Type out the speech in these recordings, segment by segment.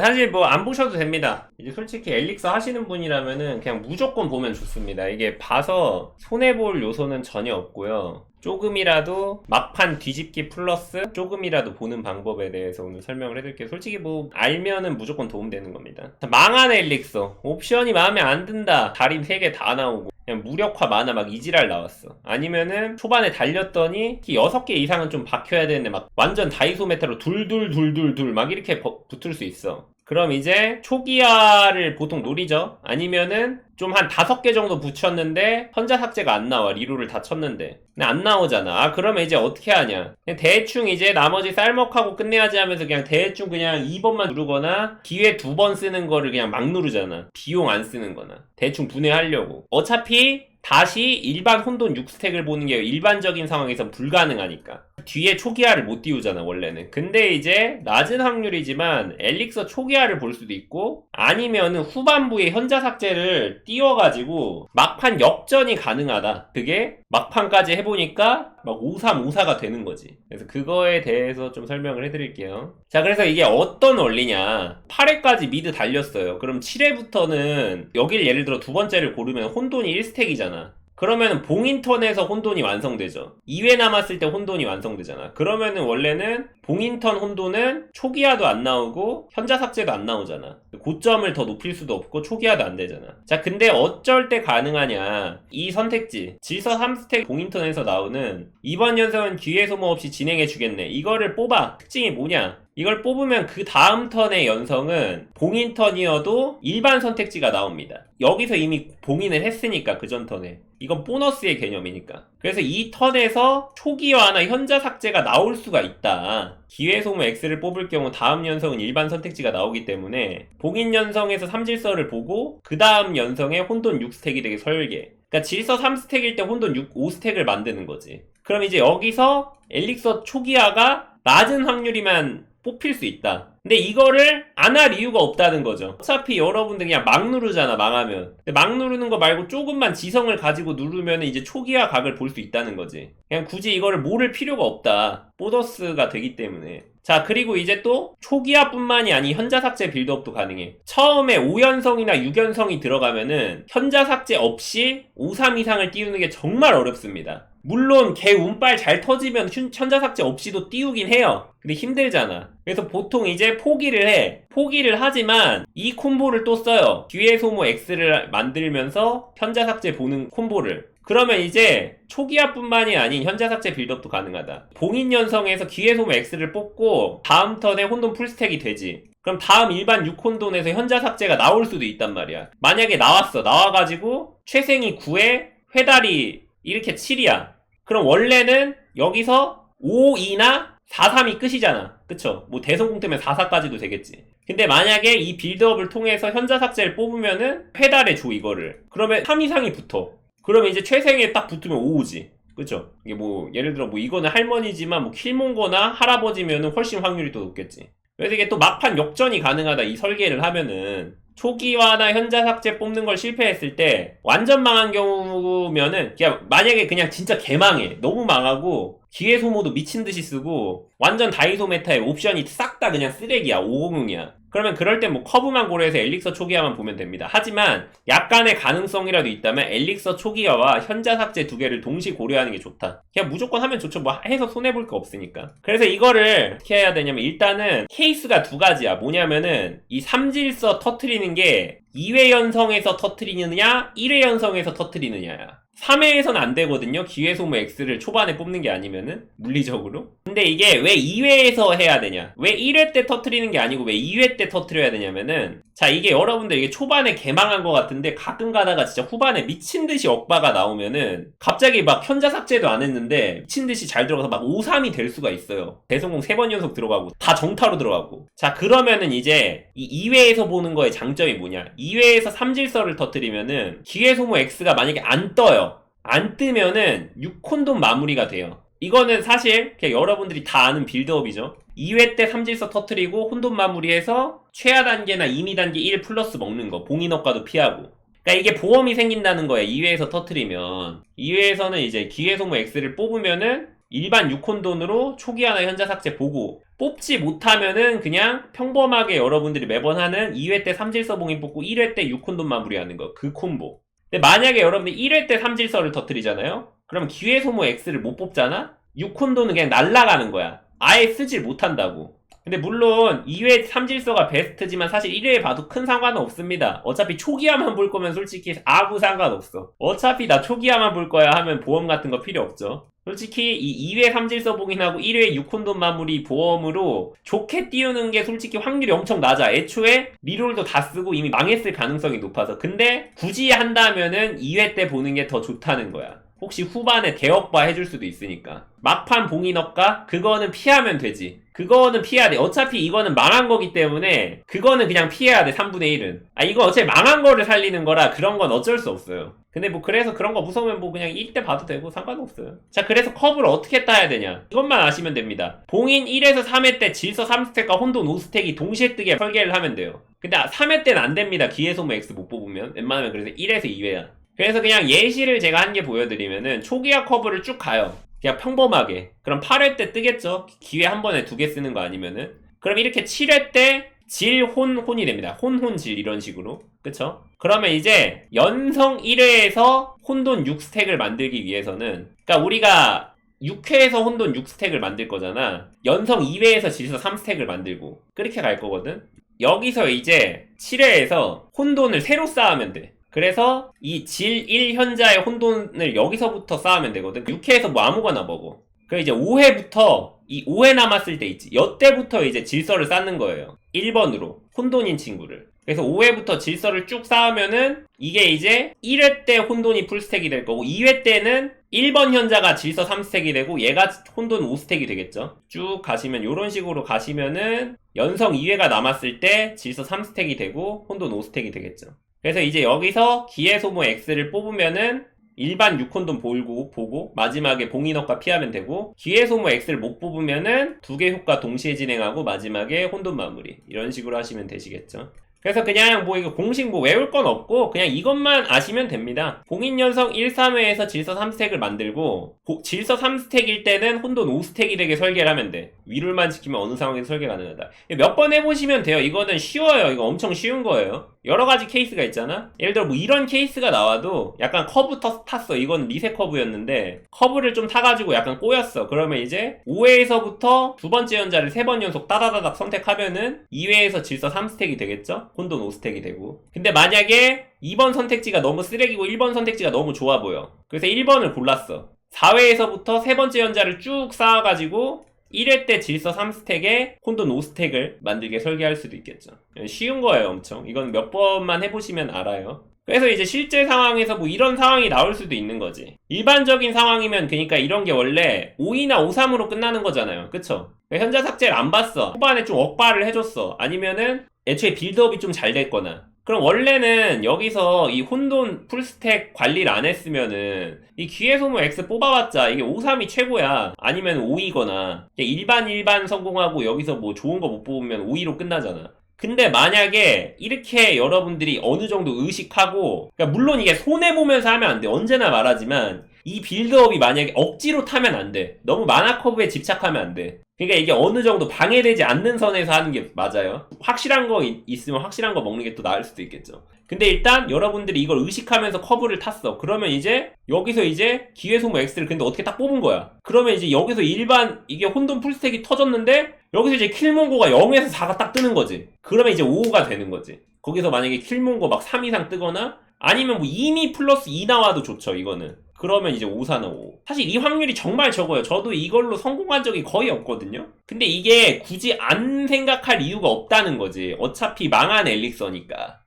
사실 뭐 안 보셔도 됩니다. 이제 솔직히 엘릭서 하시는 분이라면은 그냥 무조건 보면 좋습니다. 이게 봐서 손해볼 요소는 전혀 없고요. 조금이라도 막판 뒤집기 플러스 조금이라도 보는 방법에 대해서 오늘 설명을 해드릴게요. 솔직히 뭐 알면은 무조건 도움되는 겁니다. 자, 망한 엘릭서 옵션이 마음에 안 든다. 달인 3개 다 나오고 그냥 무력화 만화 막 이지랄 나왔어. 아니면은 초반에 달렸더니 6개 이상은 좀 박혀야 되는데 막 완전 다이소 메타로 둘둘둘둘둘 막 이렇게 버- 붙을 수 있어. 그럼 이제 초기화를 보통 노리죠. 아니면은 좀 한 다섯 개 정도 붙였는데 현자 삭제가 안 나와. 리로를 다 쳤는데. 근데 안 나오잖아. 아, 그러면 이제 어떻게 하냐. 그냥 대충 이제 나머지 쌀먹하고 끝내야지 하면서 그냥 대충 그냥 2번만 누르거나 기회 두 번 쓰는 거를 그냥 막 누르잖아. 비용 안 쓰는 거나. 대충 분해하려고. 어차피 다시 일반 혼돈 6스택을 보는 게 일반적인 상황에서 불가능하니까. 뒤에 초기화를 못 띄우잖아, 원래는. 근데 이제 낮은 확률이지만 엘릭서 초기화를 볼 수도 있고 아니면은 후반부에 현자 삭제를 띄워가지고 막판 역전이 가능하다. 그게 막판까지 해보니까 막 5354가 되는 거지. 그래서 그거에 대해서 좀 설명을 해드릴게요. 자, 그래서 이게 어떤 원리냐. 8회까지 미드 달렸어요. 그럼 7회부터는 여길 예를 들어 두 번째를 고르면 혼돈이 1스택이잖아. 그러면 봉인턴에서 혼돈이 완성되죠. 2회 남았을 때 혼돈이 완성되잖아. 그러면은 원래는 봉인턴 혼돈은 초기화도 안 나오고 현자 삭제도 안 나오잖아. 고점을 더 높일 수도 없고 초기화도 안 되잖아. 자, 근데 어쩔 때 가능하냐? 이 선택지 질서 3스택 봉인턴에서 나오는 이번 연성은 기회 소모 없이 진행해 주겠네. 이거를 뽑아. 특징이 뭐냐? 이걸 뽑으면 그 다음 턴의 연성은 봉인 턴이어도 일반 선택지가 나옵니다. 여기서 이미 봉인을 했으니까 그 전 턴에. 이건 보너스의 개념이니까. 그래서 이 턴에서 초기화나 현자 삭제가 나올 수가 있다. 기회 소모 X를 뽑을 경우 다음 연성은 일반 선택지가 나오기 때문에 봉인 연성에서 삼질서를 보고 그 다음 연성에 혼돈 6스택이 되게 설계. 그러니까 질서 3스택일 때 혼돈 6, 5스택을 만드는 거지. 그럼 이제 여기서 엘릭서 초기화가 낮은 확률이만 뽑힐 수 있다. 근데 이거를 안 할 이유가 없다는 거죠. 어차피 여러분들 그냥 막 누르잖아, 망하면. 근데 막 누르는 거 말고 조금만 지성을 가지고 누르면 이제 초기화 각을 볼 수 있다는 거지. 그냥 굳이 이거를 모를 필요가 없다. 보너스가 되기 때문에. 자, 그리고 이제 또 초기화뿐만이 아닌 현자 삭제 빌드업도 가능해. 처음에 5연성이나 6연성이 들어가면은 현자 삭제 없이 5, 3 이상을 띄우는 게 정말 어렵습니다. 물론 개 운빨 잘 터지면 현- 현자 삭제 없이도 띄우긴 해요. 근데 힘들잖아. 그래서 보통 이제 포기를 해. 포기를 하지만 이 콤보를 또 써요. 기회 소모 X를 만들면서 현자 삭제 보는 콤보를. 그러면 이제 초기화뿐만이 아닌 현자 삭제 빌드업도 가능하다. 봉인 연성에서 기회 소모 X를 뽑고 다음 턴에 혼돈 풀스택이 되지. 그럼 다음 일반 6혼돈에서 현자 삭제가 나올 수도 있단 말이야. 만약에 나왔어. 나와가지고 최생이 9에 회달이 이렇게 7이야. 그럼 원래는 여기서 5, 2나 4, 3이 끝이잖아. 그쵸? 뭐 대성공 때문에 4, 4까지도 되겠지. 근데 만약에 이 빌드업을 통해서 현자 삭제를 뽑으면은 회달해 줘 이거를. 그러면 3 이상이 붙어. 그러면 이제 최생에 딱 붙으면 5지. 그쵸? 이게 뭐 예를 들어 뭐 이거는 할머니지만 뭐 킬몬거나 할아버지면은 훨씬 확률이 더 높겠지. 그래서 이게 또 막판 역전이 가능하다 이 설계를 하면은 초기화나 현자 삭제 뽑는 걸 실패했을 때 완전 망한 경우면은 그냥 만약에 그냥 진짜 개망해 너무 망하고 기회 소모도 미친 듯이 쓰고 완전 다이소 메타의 옵션이 싹 다 그냥 쓰레기야 500이야 그러면 그럴 땐 뭐 커브만 고려해서 엘릭서 초기화만 보면 됩니다. 하지만 약간의 가능성이라도 있다면 엘릭서 초기화와 현자 삭제 두 개를 동시 고려하는 게 좋다. 그냥 무조건 하면 좋죠. 뭐 해서 손해볼 거 없으니까. 그래서 이거를 어떻게 해야 되냐면 일단은 케이스가 두 가지야. 뭐냐면은 이 삼질서 터트리는 게 2회 연성에서 터트리느냐 1회 연성에서 터트리느냐야. 3회에서는 안 되거든요. 기회 소모 X를 초반에 뽑는 게 아니면은 물리적으로. 근데 이게 왜 2회에서 해야 되냐? 왜 1회 때 터트리는 게 아니고 왜 2회 때 터트려야 되냐면은 자 이게 여러분들 이게 초반에 개망한 것 같은데 가끔 가다가 진짜 후반에 미친 듯이 억바가 나오면은 갑자기 막 현자 삭제도 안 했는데 미친 듯이 잘 들어가서 막 5, 3이 될 수가 있어요. 대성공 3번 연속 들어가고 다 정타로 들어가고. 자 그러면은 이제 이 2회에서 보는 거의 장점이 뭐냐? 2회에서 삼질서를 터트리면은 기회 소모 X가 만약에 안 떠요. 안 뜨면은 6콘돔 마무리가 돼요. 이거는 사실 그냥 여러분들이 다 아는 빌드업이죠. 2회 때 삼질서 터트리고 혼돈 마무리해서 최하 단계나 임의 단계 1 플러스 먹는 거 봉인업과도 피하고 그러니까 이게 보험이 생긴다는 거야 2회에서 터트리면 2회에서는 이제 기회 소모 X를 뽑으면은 일반 6콘돈으로 초기화나 현자 삭제 보고 뽑지 못하면은 그냥 평범하게 여러분들이 매번 하는 2회 때 삼질서 봉인 뽑고 1회 때 6콘돔 마무리하는 거. 그 콤보. 근데 만약에 여러분들이 1회 때 삼질서를 터뜨리잖아요? 그럼 기회 소모 X를 못 뽑잖아? 6콘도는 그냥 날라가는 거야. 아예 쓰질 못한다고. 근데 물론 2회 삼질서가 베스트지만 사실 1회에 봐도 큰 상관은 없습니다. 어차피 초기화만 볼 거면 솔직히 아무 상관없어. 어차피 나 초기화만 볼 거야 하면 보험 같은 거 필요 없죠. 솔직히 이 2회 삼질서 봉인하고 1회 6콘돔 마무리 보험으로 좋게 띄우는 게 솔직히 확률이 엄청 낮아. 애초에 리롤도 다 쓰고 이미 망했을 가능성이 높아서. 근데 굳이 한다면은 2회 때 보는 게 더 좋다는 거야. 혹시 후반에 대역바 해줄 수도 있으니까. 막판 봉인업가? 그거는 피하면 되지. 그거는 피해야 돼. 어차피 이거는 망한 거기 때문에 그거는 그냥 피해야 돼. 3분의 1은. 아 이거 어차피 망한 거를 살리는 거라 그런 건 어쩔 수 없어요. 근데 뭐 그래서 그런 거 무서우면 뭐 그냥 1대 봐도 되고 상관없어요. 자 그래서 커브를 어떻게 따야 되냐. 이것만 아시면 됩니다. 봉인 1에서 3회 때 질서 3스택과 혼돈 5스택이 동시에 뜨게 설계를 하면 돼요. 근데 3회 때는 안 됩니다. 기회소모 X 못 뽑으면. 웬만하면 그래서 1에서 2회야. 그래서 그냥 예시를 제가 한게 보여드리면은 초기화 커브를 쭉 가요. 그냥 평범하게. 그럼 8회 때 뜨겠죠? 기회 한 번에 두 개 쓰는 거 아니면은. 그럼 이렇게 7회 때 질, 혼, 혼이 됩니다. 혼, 혼, 질 이런 식으로. 그쵸? 그러면 이제 연성 1회에서 혼돈 6스택을 만들기 위해서는 그러니까 우리가 6회에서 혼돈 6스택을 만들 거잖아. 연성 2회에서 질서 3스택을 만들고 그렇게 갈 거거든. 여기서 이제 7회에서 혼돈을 새로 쌓으면 돼. 그래서 이 질 1 현자의 혼돈을 여기서부터 쌓으면 되거든. 6회에서 뭐 아무거나 먹어. 그 이제 5회부터 이 5회 남았을 때 있지. 여때부터 이제 질서를 쌓는 거예요. 1번으로 혼돈인 친구를. 그래서 5회부터 질서를 쭉 쌓으면은 이게 이제 1회 때 혼돈이 풀스택이 될 거고 2회 때는 1번 현자가 질서 3스택이 되고 얘가 혼돈 5스택이 되겠죠. 쭉 가시면 이런 식으로 가시면은 연성 2회가 남았을 때 질서 3스택이 되고 혼돈 5스택이 되겠죠. 그래서 이제 여기서 기회 소모 X를 뽑으면은 일반 6콘돔 보고, 보고 마지막에 봉인업과 피하면 되고 기회 소모 X를 못 뽑으면은 두 개 효과 동시에 진행하고 마지막에 혼돈 마무리 이런 식으로 하시면 되시겠죠. 그래서 그냥 뭐 이거 공식 뭐 외울 건 없고 그냥 이것만 아시면 됩니다. 봉인 연성 1, 3회에서 질서 3스택을 만들고 고- 질서 3스택일 때는 혼돈 5스택이 되게 설계를 하면 돼. 위룰만 지키면 어느 상황에서 설계 가능하다. 몇 번 해보시면 돼요. 이거는 쉬워요. 이거 엄청 쉬운 거예요. 여러 가지 케이스가 있잖아. 예를 들어 뭐 이런 케이스가 나와도 약간 커브 터- 탔어. 이건 리셋 커브였는데 커브를 좀 타가지고 약간 꼬였어. 그러면 이제 5회에서부터 두 번째 연자를 세 번 연속 따다다닥 선택하면은 2회에서 질서 3스택이 되겠죠? 혼돈 5스택이 되고. 근데 만약에 2번 선택지가 너무 쓰레기고 1번 선택지가 너무 좋아 보여. 그래서 1번을 골랐어. 4회에서부터 세 번째 연자를 쭉 쌓아가지고 1회 때 질서 3스택에 혼돈 5스택을 만들게 설계할 수도 있겠죠. 쉬운 거예요, 엄청. 이건 몇 번만 해보시면 알아요. 그래서 이제 실제 상황에서 뭐 이런 상황이 나올 수도 있는 거지. 일반적인 상황이면 그러니까 이런 게 원래 5이나 5-3으로 끝나는 거잖아요. 그쵸? 현자 삭제를 안 봤어. 후반에 좀 억발을 해줬어. 아니면은 애초에 빌드업이 좀 잘 됐거나. 그럼 원래는 여기서 이 혼돈 풀스택 관리를 안 했으면은 이 기회 소모 X 뽑아봤자 이게 5-3이 최고야. 아니면 5이거나 일반 일반 성공하고 여기서 뭐 좋은 거 못 뽑으면 5-2로 끝나잖아. 근데 만약에 이렇게 여러분들이 어느 정도 의식하고 그러니까 물론 이게 손해 보면서 하면 안 돼. 언제나 말하지만 이 빌드업이 만약에 억지로 타면 안 돼. 너무 만화 커브에 집착하면 안 돼. 그러니까 이게 어느 정도 방해되지 않는 선에서 하는 게 맞아요. 확실한 거 있- 있으면 확실한 거 먹는 게 또 나을 수도 있겠죠. 근데 일단 여러분들이 이걸 의식하면서 커브를 탔어. 그러면 이제 여기서 이제 기회 소모 X를 근데 어떻게 딱 뽑은 거야. 그러면 이제 여기서 일반 이게 혼돈 풀스택이 터졌는데 여기서 이제 킬몽고가 0에서 4가 딱 뜨는 거지. 그러면 이제 5가 되는 거지. 거기서 만약에 킬몽고 막 3 이상 뜨거나 아니면 뭐 이미 플러스 2 나와도 좋죠, 이거는. 그러면 이제 5, 4는 5. 사실 이 확률이 정말 적어요. 저도 이걸로 성공한 적이 거의 없거든요. 근데 이게 굳이 안 생각할 이유가 없다는 거지. 어차피 망한 엘릭서니까.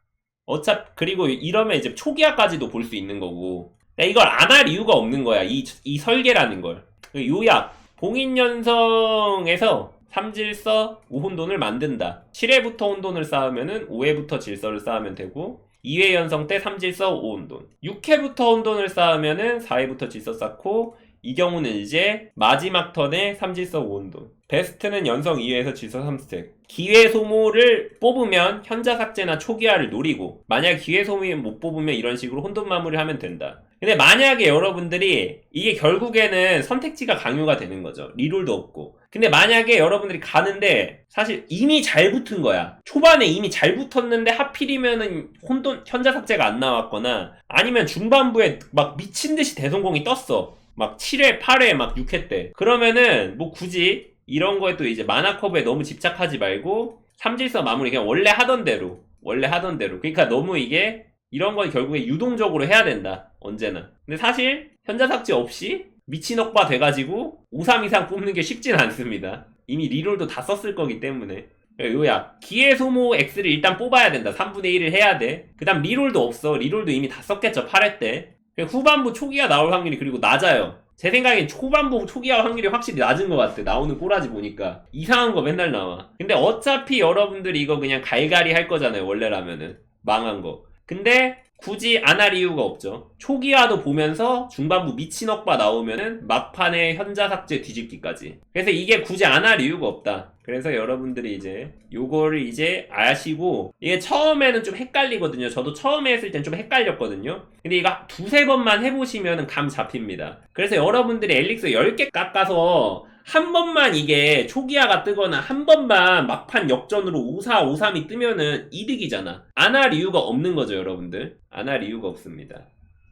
어차피, 그리고 이러면 이제 초기화까지도 볼 수 있는 거고. 근데 이걸 안 할 이유가 없는 거야. 이, 이 설계라는 걸. 그 요약. 봉인연성에서 삼질서 5혼돈을 만든다. 7회부터 혼돈을 쌓으면은 5회부터 질서를 쌓으면 되고 2회 연성 때 3질서 5혼돈 6회부터 혼돈을 쌓으면은 4회부터 질서 쌓고 이 경우는 이제 마지막 턴에 삼질성 오온돈. 베스트는 연성 2회에서 질서 3스택. 기회 소모를 뽑으면 현자 삭제나 초기화를 노리고 만약 기회 소모 못 뽑으면 이런 식으로 혼돈 마무리를 하면 된다. 근데 만약에 여러분들이 이게 결국에는 선택지가 강요가 되는 거죠. 리롤도 없고. 근데 만약에 여러분들이 가는데 사실 이미 잘 붙은 거야. 초반에 이미 잘 붙었는데 하필이면은 혼돈 현자 삭제가 안 나왔거나 아니면 중반부에 막 미친 듯이 대성공이 떴어. 막 7회, 8회, 막 6회 때. 그러면은 뭐 굳이 이런 거에 또 이제 만화 커브에 너무 집착하지 말고 삼질서 마무리 그냥 원래 하던 대로 원래 하던 대로. 그러니까 너무 이게 이런 건 결국에 유동적으로 해야 된다. 언제나. 근데 사실 현자 삭제 없이 미친 억바 돼가지고 5-3 이상 뽑는 게 쉽진 않습니다. 이미 리롤도 다 썼을 거기 때문에. 요야 기회 소모 X를 일단 뽑아야 된다. 3분의 1을 해야 돼. 그 다음 리롤도 없어. 리롤도 이미 다 썼겠죠. 8회 때. 후반부 초기화 나올 확률이 그리고 낮아요. 제 생각엔 초반부 초기화 확률이 확실히 낮은 것 같아. 나오는 꼬라지 보니까. 이상한 거 맨날 나와. 근데 어차피 여러분들이 이거 그냥 갈갈이 할 거잖아요. 원래라면은. 망한 거. 근데 굳이 안 할 이유가 없죠. 초기화도 보면서 중반부 미친 억바 나오면은 막판에 현자 삭제 뒤집기까지. 그래서 이게 굳이 안 할 이유가 없다. 그래서 여러분들이 이제 요거를 이제 아시고 이게 처음에는 좀 헷갈리거든요. 저도 처음에 했을 땐 좀 헷갈렸거든요. 근데 이거 두세 번만 해보시면 감 잡힙니다. 그래서 여러분들이 엘릭스 10개 깎아서 한 번만 이게 초기화가 뜨거나 한 번만 막판 역전으로 5-4, 5-3이 뜨면은 이득이잖아. 안 할 이유가 없는 거죠, 여러분들. 안 할 이유가 없습니다.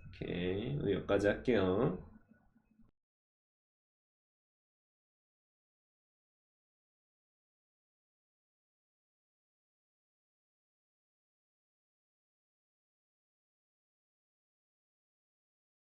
오케이. 여기까지 할게요.